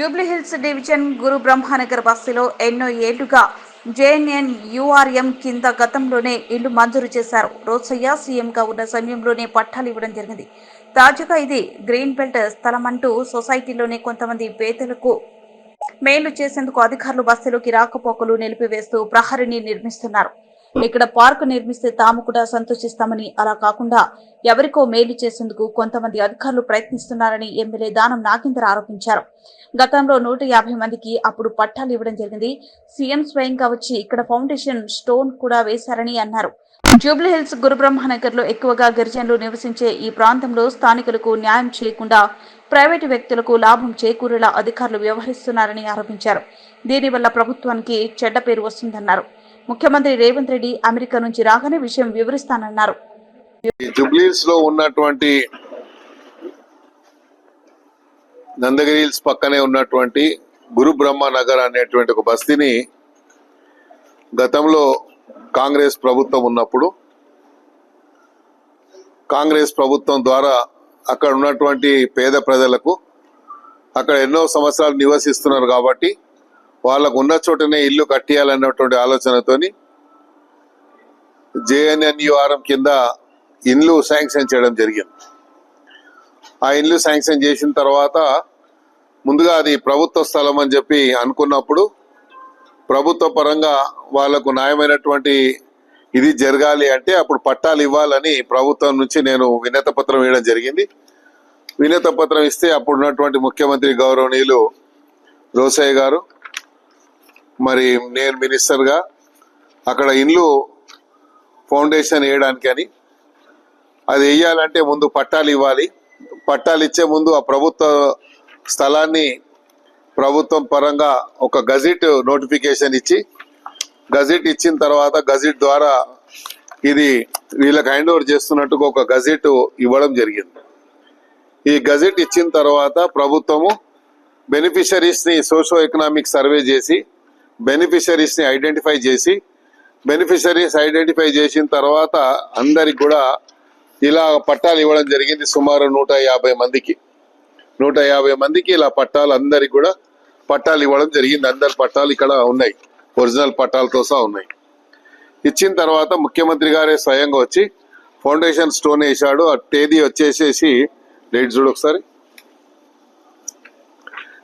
Jubilee Hills division గురు బ్రహ్మానగర్ బస్సులో ఎన్నో ఏళ్ళుగా జేఎన్ఎన్ యూఆర్ఎం కింద గతంలోనే ఇల్లు మంజూరు చేశారు. రోసయ్య సీఎంగా ఉన్న సమయంలోనే పట్టాలు ఇవ్వడం జరిగింది. తాజాగా ఇది గ్రీన్ బెల్ట్ స్థలం అంటూ సొసైటీలోనే కొంతమంది పేదలకు మేలు చేసేందుకు అధికారులు బస్సులోకి రాకపోకలు నిలిపివేస్తూ ప్రహరిని నిర్మిస్తున్నారు. ఇక్కడ పార్కు నిర్మిస్తే తాము కూడా సంతోషిస్తామని అలా కాకుండా ఎవరికో మేలు చేసేందుకు కొంతమంది అధికారులు ప్రయత్నిస్తున్నారని ఎమ్మెల్యే దానం నాగేందర్ ఆరోపించారు. గతంలో నూట యాభై మందికి అప్పుడు పట్టాలు ఇవ్వడం జరిగింది. సీఎం స్వయంగా వచ్చి ఇక్కడ ఫౌండేషన్ స్టోన్ కూడా వేశారని అన్నారు. జూబ్లీహిల్స్ గురుబ్రహ్మనగర్లో ఎక్కువగా గిరిజనులు నివసించే ఈ ప్రాంతంలో స్థానికులకు న్యాయం చేయకుండా ప్రైవేటు వ్యక్తులకు లాభం చేకూరేలా అధికారులు వ్యవహరిస్తున్నారని ఆరోపించారు. దీనివల్ల ప్రభుత్వానికి చెడ్డ పేరు వస్తుందన్నారు. ముఖ్యమంత్రి రేవంత్ రెడ్డి అమెరికా నుంచి రాగానే విషయం వివరిస్తానన్నారు. ఈ జుబ్లీస్లో ఉన్నటువంటి నందగిరి హిల్స్ పక్కనే ఉన్నటువంటి గురు బ్రహ్మ నగర్ అనేటువంటి ఒక బస్తీని గతంలో కాంగ్రెస్ ప్రభుత్వం ఉన్నప్పుడు కాంగ్రెస్ ప్రభుత్వం ద్వారా అక్కడ ఉన్నటువంటి పేద ప్రజలకు అక్కడ ఎన్నో సంవత్సరాలు నివసిస్తున్నారు కాబట్టి వాళ్ళకు ఉన్న చోటనే ఇల్లు కట్టియాలన్నటువంటి ఆలోచనతోని జేఎన్ఎన్యుఆర్ఎం కింద ఇండ్లు శాంక్షన్ చేయడం జరిగింది. ఆ ఇండ్లు శాంక్షన్ చేసిన తర్వాత ముందుగా అది ప్రభుత్వ స్థలం అని చెప్పి అనుకున్నప్పుడు ప్రభుత్వ పరంగా వాళ్ళకు న్యాయమైనటువంటి ఇది జరగాలి అంటే అప్పుడు పట్టాలు ఇవ్వాలని ప్రభుత్వం నుంచి నేను వినత పత్రం ఇవ్వడం జరిగింది. వినత పత్రం ఇస్తే అప్పుడు ఉన్నటువంటి ముఖ్యమంత్రి గౌరవనీయులు రోసయ్య గారు మరి నేను మినిస్టర్గా అక్కడ ఇండ్లు ఫౌండేషన్ వేయడానికి అని. అది వేయాలంటే ముందు పట్టాలు ఇవ్వాలి. పట్టాలు ఇచ్చే ముందు ఆ ప్రభుత్వ స్థలాన్ని ప్రభుత్వం పరంగా ఒక గజిట్ నోటిఫికేషన్ ఇచ్చి గజిట్ ఇచ్చిన తర్వాత గజిట్ ద్వారా ఇది వీళ్ళకి హ్యాండ్ ఓవర్ చేస్తున్నట్టుగా ఒక గజిట్ ఇవ్వడం జరిగింది. ఈ గజిట్ ఇచ్చిన తర్వాత ప్రభుత్వము బెనిఫిషరీస్ని సోషో ఎకనామిక్ సర్వే చేసి బెనిఫిషరీస్ని ఐడెంటిఫై చేసి బెనిఫిషరీస్ ఐడెంటిఫై చేసిన తర్వాత అందరికి కూడా ఇలా పట్టాలు ఇవ్వడం జరిగింది సుమారు నూట యాభై మందికి. నూట యాభై మందికి ఇలా పట్టాలు అందరికి కూడా పట్టాలు ఇవ్వడం జరిగింది. అందరి పట్టాలు ఇక్కడ ఉన్నాయి. ఒరిజినల్ పట్టాలతో సహా ఉన్నాయి. ఇచ్చిన తర్వాత ముఖ్యమంత్రి గారే స్వయంగా వచ్చి ఫౌండేషన్ స్టోన్ వేసాడు ఆ తేదీ వచ్చేసేసి డేట్ చూడు ఒకసారి.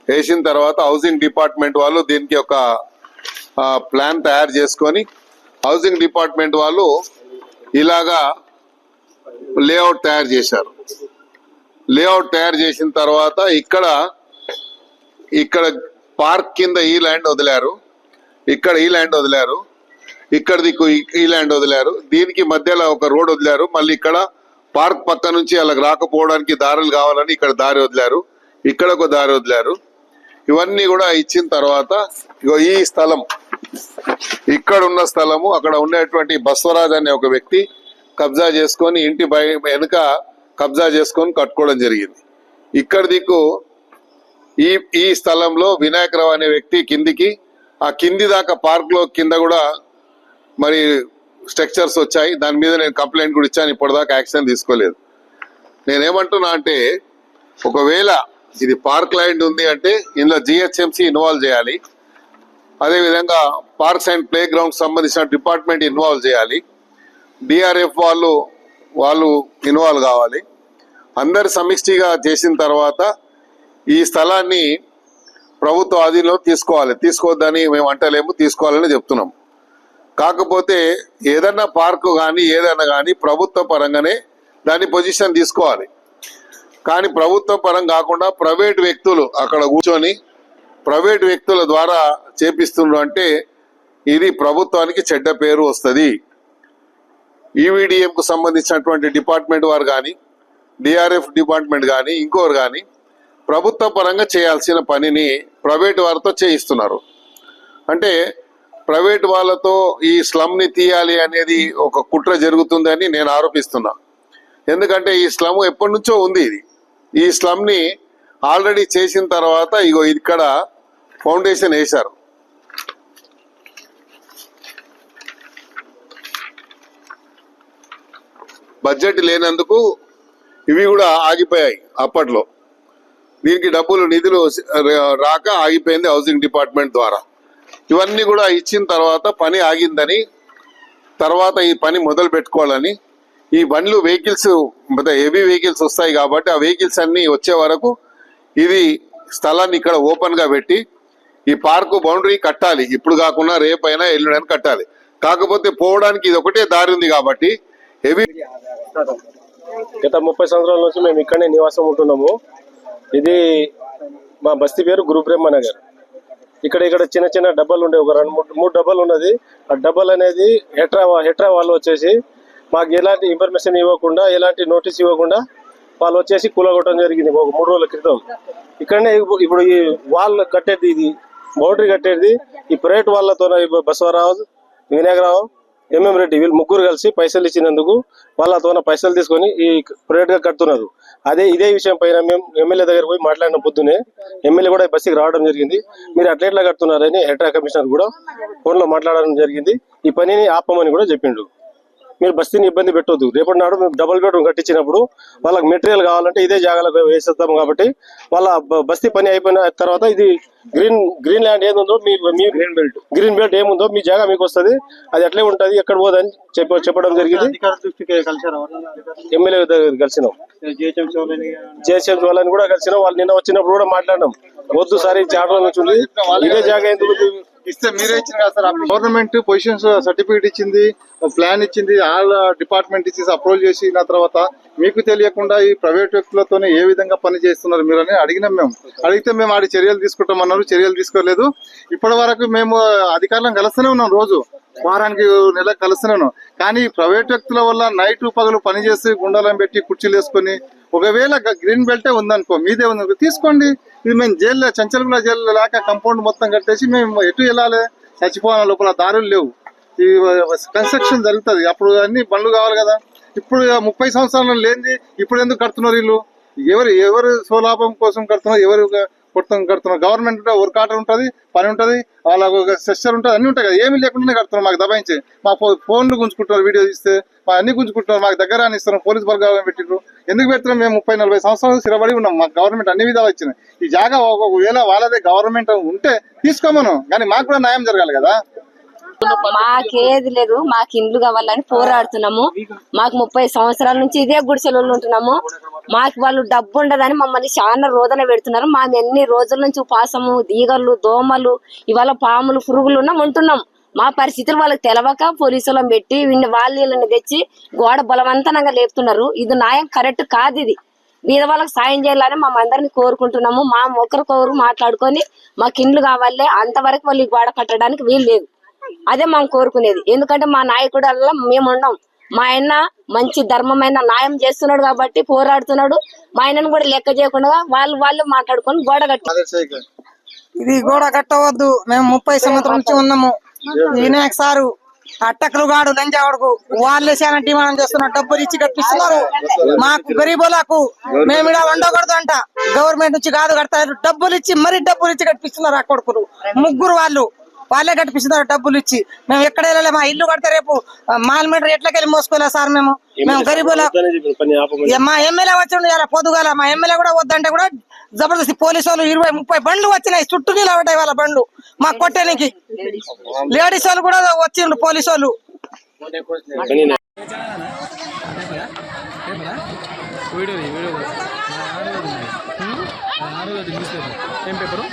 వేసిన తర్వాత హౌసింగ్ డిపార్ట్మెంట్ వాళ్ళు దీనికి ఒక ప్లాన్ తయారు చేసుకొని హౌసింగ్ డిపార్ట్మెంట్ వాళ్ళు ఇలాగా లేఅవుట్ తయారు చేశారు. లేఅవుట్ తయారు చేసిన తర్వాత ఇక్కడ ఇక్కడ పార్క్ కింద ఈ ల్యాండ్ వదిలారు. ఇక్కడ ఈ ల్యాండ్ వదిలారు. ఇక్కడ దిక్కు ఈ- ఈ ల్యాండ్ వదిలారు. దీనికి మధ్యలో ఒక రోడ్ వదిలారు. మళ్ళీ ఇక్కడ పార్క్ పక్క నుంచి అలా రాకపోవడానికి దారులు కావాలని ఇక్కడ దారి వదిలారు. ఇక్కడ ఒక దారి వదిలారు. ఇవన్నీ కూడా ఇచ్చిన తర్వాత ఇగో ఈ స్థలం ఇక్కడ ఉన్న స్థలము అక్కడ ఉండేటువంటి బస్వరాజ్ అనే ఒక వ్యక్తి కబ్జా చేసుకొని ఇంటి బయ వెనుక కబ్జా చేసుకొని కట్టుకోవడం జరిగింది. ఇక్కడ దిక్కు ఈ ఈ స్థలంలో వినాయకరావు అనే వ్యక్తి కిందికి ఆ కింది దాకా పార్క్లో కింద కూడా మరి స్ట్రక్చర్స్ వచ్చాయి. దాని మీద నేను కంప్లైంట్ కూడా ఇచ్చాను ఇప్పటిదాకా యాక్షన్ తీసుకోలేదు. నేనేమంటున్నా అంటే ఒకవేళ ఇది పార్క్ ల్యాండ్ ఉంది అంటే ఇందులో జిహెచ్ఎంసీ ఇన్వాల్వ్ చేయాలి. అదే విధంగా పార్క్స్ అండ్ ప్లే గ్రౌండ్ సంబంధించిన డిపార్ట్మెంట్ ఇన్వాల్వ్ చేయాలి. డిఆర్ఎఫ్ వాళ్ళు వాళ్ళు ఇన్వాల్వ్ కావాలి. అందరు సమిష్టిగా చేసిన తర్వాత ఈ స్థలాన్ని ప్రభుత్వ ఆధీనంలో తీసుకోవాలి. తీసుకోవద్దని మేము అంటలేము తీసుకోవాలని చెప్తున్నాం. కాకపోతే ఏదన్నా పార్కు కానీ ఏదైనా కానీ ప్రభుత్వ పరంగానే దాని పొజిషన్ తీసుకోవాలి. కానీ ప్రభుత్వ పరం కాకుండా ప్రైవేట్ వ్యక్తులు అక్కడ కూర్చొని ప్రైవేట్ వ్యక్తుల ద్వారా చేపిస్తుండ్రు అంటే ఇది ప్రభుత్వానికి చెడ్డ పేరు వస్తుంది. ఈవీడిఎంకు సంబంధించినటువంటి డిపార్ట్మెంట్ వారు కానీ డిఆర్ఎఫ్ డిపార్ట్మెంట్ కానీ ఇంకోరు కానీ ప్రభుత్వ పరంగా చేయాల్సిన పనిని ప్రైవేట్ వారితో చేయిస్తున్నారు. అంటే ప్రైవేట్ వాళ్ళతో ఈ స్లమ్ని తీయాలి అనేది ఒక కుట్ర జరుగుతుందని నేను ఆరోపిస్తున్నా. ఎందుకంటే ఈ స్లమ్ ఎప్పటి నుంచో ఉంది ఇది. ఈ స్లమ్ని ఆల్రెడీ చేసిన తర్వాత ఇగో ఇక్కడ ఫౌండేషన్ వేశారు. బడ్జెట్ లేనందుకు ఇవి కూడా ఆగిపోయాయి అప్పట్లో. దీనికి డబ్బులు నిధులు రాక ఆగిపోయింది హౌసింగ్ డిపార్ట్మెంట్ ద్వారా. ఇవన్నీ కూడా ఇచ్చిన తర్వాత పని ఆగిందని తర్వాత ఈ పని మొదలు పెట్టుకోవాలని ఈ బండ్లు వెహికల్స్ హెవీ వెహికల్స్ వస్తాయి కాబట్టి ఆ వెహికల్స్ అన్ని వచ్చే వరకు ఇది స్థలాన్ని ఇక్కడ ఓపెన్గా పెట్టి ఈ పార్కు బౌండరీ కట్టాలి. ఇప్పుడు కాకుండా రేపైనా ఎల్లుడైనా కట్టాలి. కాకపోతే పోవడానికి ఇది ఒకటే దారి ఉంది కాబట్టి హెవీ గత ముప్పై సంవత్సరాల నుంచి మేము ఇక్కడనే నివాసం ఉంటున్నాము. ఇది మా బస్తీ పేరు గురుబ్రహ్మ నగర్. ఇక్కడ ఇక్కడ చిన్న చిన్న డబ్బాలు ఉండే ఒక రెండు మూడు మూడు డబ్బాలు ఉన్నది. ఆ డబ్బాలు అనేది హెట్రా హెట్రా వాళ్ళు వచ్చేసి మాకు ఎలాంటి ఇన్ఫర్మేషన్ ఇవ్వకుండా ఎలాంటి నోటీస్ ఇవ్వకుండా వాళ్ళు వచ్చేసి కూలగొట్టడం జరిగింది ఒక మూడు రోజుల క్రితం. ఇక్కడనే ఇప్పుడు ఈ వాల్ కట్టేది ఇది బౌండరీ కట్టేది ఈ ప్రైవేట్ వాళ్ళతో బసవరావు వినాయకరావు ఎంఎం రెడ్డి వీళ్ళు ముగ్గురు కలిసి పైసలు ఇచ్చినందుకు వాళ్ళతో పైసలు తీసుకొని ఈ ప్రైవేట్గా కడుతున్నారు. అదే ఇదే విషయం పైన మేము ఎమ్మెల్యే దగ్గర పోయి మాట్లాడిన పొద్దునే ఎమ్మెల్యే కూడా బస్సుకి రావడం జరిగింది. మీరు అట్లా ఎట్లా కడుతున్నారని హెడ్ కమిషనర్ కూడా ఫోన్లో మాట్లాడడం జరిగింది. ఈ పనిని ఆపమని కూడా చెప్పిండు. మీరు బస్తీని ఇబ్బంది పెట్టొద్దు. రేపటి నాడు మేము డబుల్ బెడ్రూమ్ కట్టించినప్పుడు వాళ్ళకి మెటీరియల్ కావాలంటే ఇదే జాగాలో వేసేస్తాం కాబట్టి వాళ్ళ బస్తీ పని అయిపోయిన తర్వాత ఇది గ్రీన్ గ్రీన్ ల్యాండ్ ఏముందో మీ మీ గ్రీన్ బెల్ట్. గ్రీన్ బెల్ట్ ఏముందో మీ జాగా మీకు వస్తుంది. అది అట్లే ఉంటది ఎక్కడ పోదని చెప్ప చెప్పడం జరిగింది. ఎమ్మెల్యే దగ్గర కలిసినాం. జేసీఎం వాళ్ళని కూడా కలిసినాం. వాళ్ళు నిన్న వచ్చినప్పుడు కూడా మాట్లాడినాం. వద్దు సార్ ఈ చాటలో నుంచి. ఇదే జాగా ఎందుకు? ఇస్తే మీరే ఇచ్చింది కదా సార్? గవర్నమెంట్ పొజిషన్స్ సర్టిఫికేట్ ఇచ్చింది ప్లాన్ ఇచ్చింది ఆల్ డిపార్ట్మెంట్ ఇచ్చేసి అప్రూవల్ చేసిన తర్వాత మీకు తెలియకుండా ఈ ప్రైవేట్ వ్యక్తులతోనే ఏ విధంగా పని చేస్తున్నారు మీరు అని అడిగినాం మేము. అడిగితే మేము ఆడి చర్యలు తీసుకుంటామన్నారు చర్యలు తీసుకోలేదు. ఇప్పటి వరకు మేము అధికారులను కలుస్తూనే ఉన్నాం రోజు. వారానికి నెల కలుస్తూనే ఉన్నాం. కానీ ఈ ప్రైవేట్ వ్యక్తుల వల్ల నైట్ పగలు పని చేసి గుండాలను పెట్టి కుర్చీలు వేసుకొని ఒకవేళ గ్రీన్ బెల్టే ఉందనుకో మీదే ఉంది తీసుకోండి. ఇది మేము జైల్లో చంచలగూడ జైల్లో లేక కంపౌండ్ మొత్తం కట్టేసి మేము ఎటు వెళ్ళాలి? చచ్చిపోవాలి లోపల దారులు లేవు. ఈ కన్స్ట్రక్షన్ జరుగుతుంది. అప్పుడు అన్ని బండ్లు కావాలి కదా. ఇప్పుడు ముప్పై సంవత్సరాలు లేనిది ఇప్పుడు ఎందుకు కడుతున్నారు వీళ్ళు? ఎవరు ఎవరు స్వలాభం కోసం కడుతున్నారు? ఎవరు కొడుతాం కడుతున్నారు? గవర్నమెంట్ వర్క్ కాటర్ ఉంటుంది పని ఉంటుంది వాళ్ళ ఒక సెస్టర్ ఉంటుంది అన్ని ఉంటాయి కదా. ఏమీ లేకుండానే కడుతున్నారు మాకు దబాయించి. మా ఫోన్లు గుంజుకుంటున్నారు వీడియో తీస్తే. మా అన్ని గుంజుకుంటున్నారు. మాకు దగ్గర అని ఇస్తున్నారు పోలీస్ బలగాలను పెట్టిండ్రు ఎందుకు పెడుతున్నాం మేము ముప్పై నలభై సంవత్సరాలు స్థిరపడి ఉన్నాం. మాకు గవర్నమెంట్ అన్ని విధాలు వచ్చినాయి ఈ జాగా ఒకవేళ వాళ్ళదే గవర్నమెంట్ ఉంటే తీసుకోమను. కానీ మాకు కూడా న్యాయం జరగాలి కదా. మాకేది లేదు. మాకు ఇండ్లు కావాలని పోరాడుతున్నాము. మాకు ముప్పై సంవత్సరాల నుంచి ఇదే గుడిసెలు ఉంటున్నాము. మాకు వాళ్ళు డబ్బు ఉండదని మమ్మల్ని చాలా రోదన పెడుతున్నారు. మేము ఎన్ని రోజుల నుంచి ఉపాసము ఈగలు దోమలు ఇవాళ పాములు పురుగులు ఉన్నాం ఉంటున్నాం. మా పరిస్థితులు వాళ్ళకి తెలవక పోలీసులను పెట్టి వీళ్ళని వాళ్ళని తెచ్చి గోడ బలవంతంగా లేపుతున్నారు. ఇది న్యాయం కరెక్ట్ కాదు ఇది. మీద వాళ్ళకి సాయం చేయాలని మా అందరిని కోరుకుంటున్నాము. మా ఒకరికొకరు మాట్లాడుకొని మాకు ఇండ్లు కావాలి అంతవరకు వాళ్ళు గోడ కట్టడానికి వీలు లేదు. అదే మనం కోరుకునేది. ఎందుకంటే మా నాయకుడు వల్ల మేము ఉండం మా ఆయన మంచి ధర్మమైన న్యాయం చేస్తున్నాడు కాబట్టి పోరాడుతున్నాడు. మా ఆయనను కూడా లెక్క చేయకుండా వాళ్ళు వాళ్ళు మాట్లాడుకొని గోడ కట్టి ఇది గోడ కట్టవద్దు. మేము ముప్పై సంవత్సరం నుంచి ఉన్నాము. వినాయక్ సారు అట్టకలు గాడు లంజావాడుకు వాళ్ళే చాలా డిమాండ్ చేస్తున్నారు డబ్బులు ఇచ్చి కట్టిస్తున్నారు. మాకు గరీబులకు మేము ఇక్కడ వండకూడదు అంట గవర్నమెంట్ నుంచి కాదు కడతారు డబ్బులు ఇచ్చి మరీ డబ్బులు ఇచ్చి కట్టిస్తున్నారు ఆ కొడుకులు. ముగ్గురు వాళ్ళు వాళ్ళే కట్టిస్తున్నారు డబ్బులు ఇచ్చి. మేము ఎక్కడ వెళ్ళలే మా ఇల్లు కడితే రేపు మాల్ మీటర్ ఎట్లకెళ్ళి మోసుకోలే సార్ మేము. మేము ఇక మా ఎమ్మెల్యే వచ్చిండు ఇలా పొద్దుగాల మా ఎమ్మెల్యే కూడా వద్దంటే కూడా జబర్దస్తి పోలీసు వాళ్ళు ఇరవై ముప్పై బండ్లు వచ్చినాయి. చుట్టూ నిలబడ్డాయి వాళ్ళ బండ్లు. మా కొట్టడానికి లేడీస్ వాళ్ళు కూడా వచ్చిండు పోలీసు వాళ్ళు. ఏం పేపరు?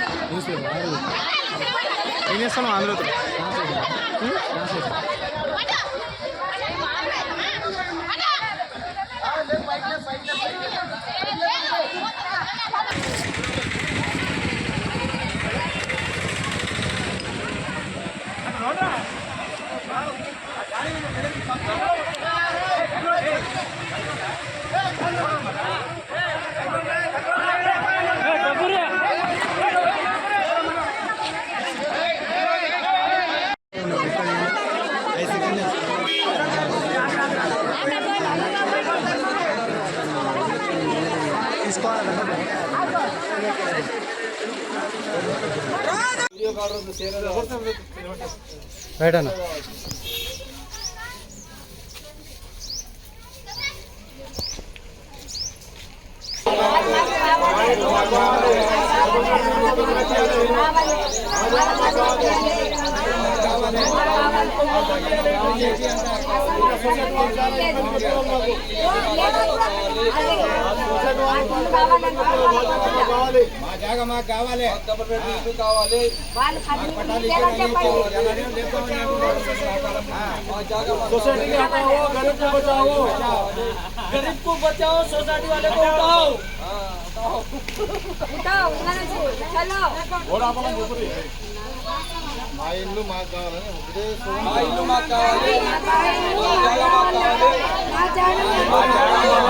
న్యూస్ పేపర్ ఏం చేస్తాను ఆంధ్రతో రైట్ అన్న सोसाइटी को हटाओ गरीब को बचाओ गरीब को बचाओ सोसाइटी वाले को उठाओ మా ఇల్లు మాకు కావాలని ఒకటే మా ఇల్లు మాకు కావాలి మా మాకు కావాలి